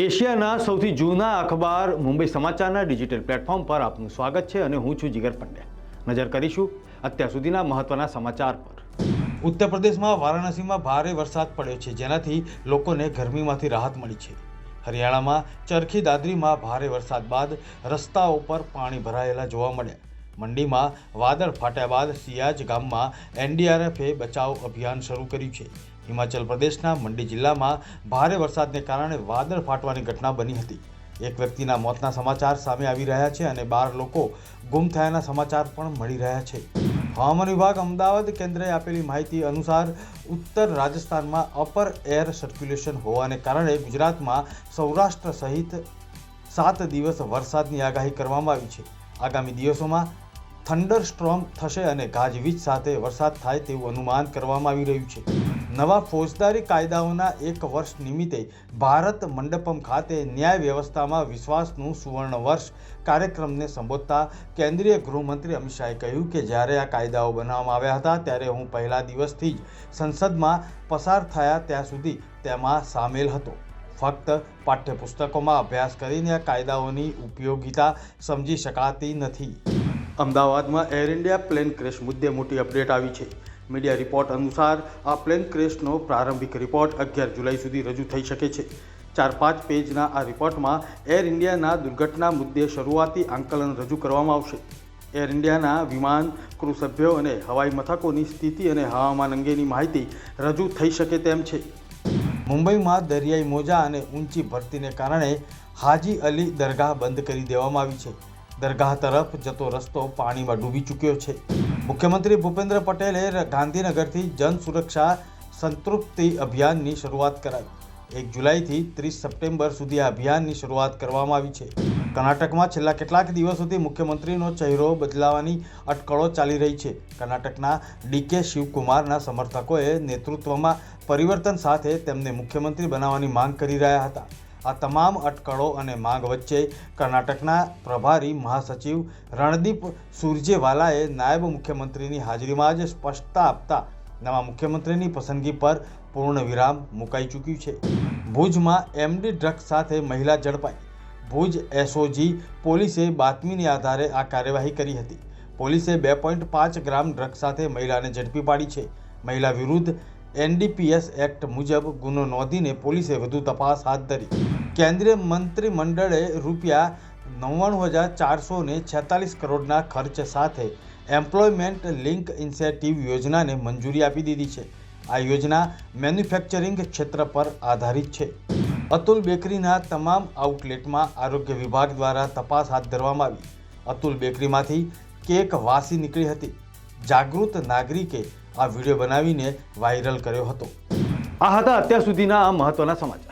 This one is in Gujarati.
એશિયાના સૌથી જૂના અખબાર મુંબઈ સમાચારના ડિજિટલ પ્લેટફોર્મ પર આપનું સ્વાગત છે અને હું છું જીગર પંડ્યા. નજર કરીશું અત્યાર સુધીના મહત્વના સમાચાર પર. ઉત્તર પ્રદેશમાં વારાણસીમાં ભારે વરસાદ પડ્યો છે, જેનાથી લોકોને ગરમીમાંથી રાહત મળી છે. હરિયાણામાં ચરખી દાદરીમાં ભારે વરસાદ બાદ રસ્તાઓ પર પાણી ભરાયેલા જોવા મળ્યા. મંડીમાં વાદળ ફાટ્યા બાદ સિયાજ ગામમાં એનડીઆરએફે બચાવ અભિયાન શરૂ કર્યું છે. હિમાચલ પ્રદેશના મંડી જિલ્લામાં ભારે વરસાદને કારણે વાદળ ફાટવાની ઘટના બની હતી. એક વ્યક્તિના મોતના સમાચાર સામે આવી રહ્યા છે અને બાર લોકો ગુમ થયાના સમાચાર પણ મળી રહ્યા છે. હવામાન વિભાગ અમદાવાદ કેન્દ્રએ આપેલી માહિતી અનુસાર ઉત્તર રાજસ્થાનમાં અપર એર સર્ક્યુલેશન હોવાને કારણે ગુજરાતમાં સૌરાષ્ટ્ર સહિત સાત દિવસ વરસાદની આગાહી કરવામાં આવી છે. આગામી દિવસોમાં થંડર સ્ટ્રોમ થશે અને ગાજવીજ સાથે વરસાદ થાય તેવું અનુમાન કરવામાં આવી રહ્યું છે. નવા ફોજદારી કાયદાઓના એક વર્ષ નિમિત્તે ભારત મંડપમ ખાતે ન્યાય વ્યવસ્થામાં વિશ્વાસનું સુવર્ણ વર્ષ કાર્યક્રમને સંબોધતા કેન્દ્રીય ગૃહમંત્રી અમિત શાહે કહ્યું કે જ્યારે આ કાયદાઓ બનાવવામાં આવ્યા હતા, ત્યારે હું પહેલા દિવસથી જ સંસદમાં પસાર થયા ત્યાં સુધી તેમાં સામેલ હતો. ફક્ત પાઠ્યપુસ્તકોમાં અભ્યાસ કરીને આ કાયદાઓની ઉપયોગિતા સમજી શકાતી નથી. અમદાવાદમાં એર ઇન્ડિયા પ્લેન ક્રેશ મુદ્દે મોટી અપડેટ આવી છે. મીડિયા રિપોર્ટ અનુસાર આ પ્લેન ક્રેશનો પ્રારંભિક રિપોર્ટ અગિયાર જુલાઈ સુધી રજૂ થઈ શકે છે. ચાર પાંચ પેજના આ રિપોર્ટમાં એર ઇન્ડિયાના દુર્ઘટના મુદ્દે શરૂઆતી આંકલન રજૂ કરવામાં આવશે. એર ઇન્ડિયાના વિમાન ક્રૂ અને હવાઈ મથકોની સ્થિતિ અને હવામાન અંગેની માહિતી રજૂ થઈ શકે તેમ છે. મુંબઈમાં દરિયાઈ મોજા અને ઊંચી ભરતીને કારણે હાજી અલી દરગાહ બંધ કરી દેવામાં આવી છે. દરગાહ તરફ જતો રસ્તો પાણીમાં ડૂબી ચૂક્યો છે. મુખ્યમંત્રી ભૂપેન્દ્ર પટેલે ગાંધીનગરથી જન સુરક્ષા સંતૃપ્તિ અભિયાનની શરૂઆત કરાવી. એક જુલાઈથી ત્રીસ સપ્ટેમ્બર સુધી આ અભિયાનની શરૂઆત કરવામાં આવી છે. કર્ણાટકમાં છેલ્લા કેટલાક દિવસોથી મુખ્યમંત્રીનો ચહેરો બદલાવાની અટકળો ચાલી રહી છે. કર્ણાટકના ડીકે શિવકુમારના સમર્થકોએ નેતૃત્વમાં પરિવર્તન સાથે તેમને મુખ્યમંત્રી બનાવવાની માંગ કરી રહ્યા હતા. આ તમામ અટકળો અને માંગ વચ્ચે કર્ણાટકના પ્રભારી મહાસચિવ રણદીપ સુરજેવાલાએ નાયબ મુખ્યમંત્રીની હાજરીમાં જ સ્પષ્ટતા આપતા નવા મુખ્યમંત્રીની પસંદગી પર પૂર્ણ વિરામ મુકાઈ ચૂક્યું છે. ભુજમાં એમડી ડ્રગ્સ સાથે મહિલા ઝડપાઈ. ભુજ એસઓજી પોલીસે બાતમીને આધારે આ કાર્યવાહી કરી હતી. પોલીસે બે પોઈન્ટ પાંચ ગ્રામ ડ્રગ્સ સાથે મહિલાને ઝડપી પાડી છે. મહિલા વિરુદ્ધ એનડીપીએસ એક્ટ મુજબ ગુનો નોંધીને પોલીસે વધુ તપાસ હાથ ધરી. કેન્દ્રીય મંત્રીમંડળે રૂપિયા નવ્વાણું હજાર ચારસો ને છેતાલીસ કરોડના ખર્ચ સાથે એમ્પ્લોયમેન્ટ લિંક ઇન્સેન્ટિવ યોજનાને મંજૂરી આપી દીધી છે. આ યોજના મેન્યુફેક્ચરિંગ ક્ષેત્ર પર આધારિત છે. અતુલ બેકરીના તમામ આઉટલેટમાં આરોગ્ય વિભાગ દ્વારા તપાસ હાથ ધરવામાં આવી. અતુલ બેકરીમાંથી કેક વાસી નીકળી હતી. જાગૃત નાગરિકે આ વીડિયો બનાવીને વાયરલ કર્યો હતો. આ હતા અત્યાર સુધીના આ મહત્વના સમાચાર.